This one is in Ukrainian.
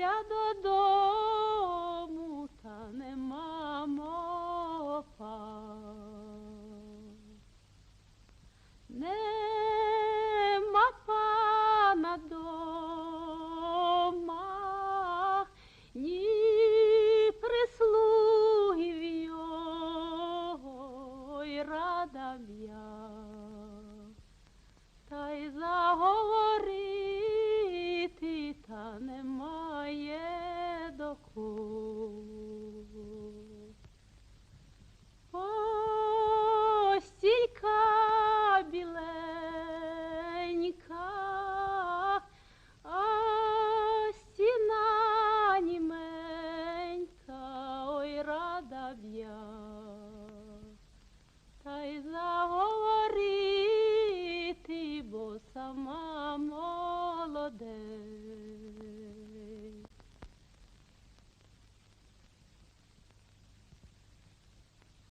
Поля додому, та нема мопа. Нема пана дома, ні прислугів його, й рада б'я. Осіка біле, сінанько ой рада вя. Та й заговорити, бо сама молоде.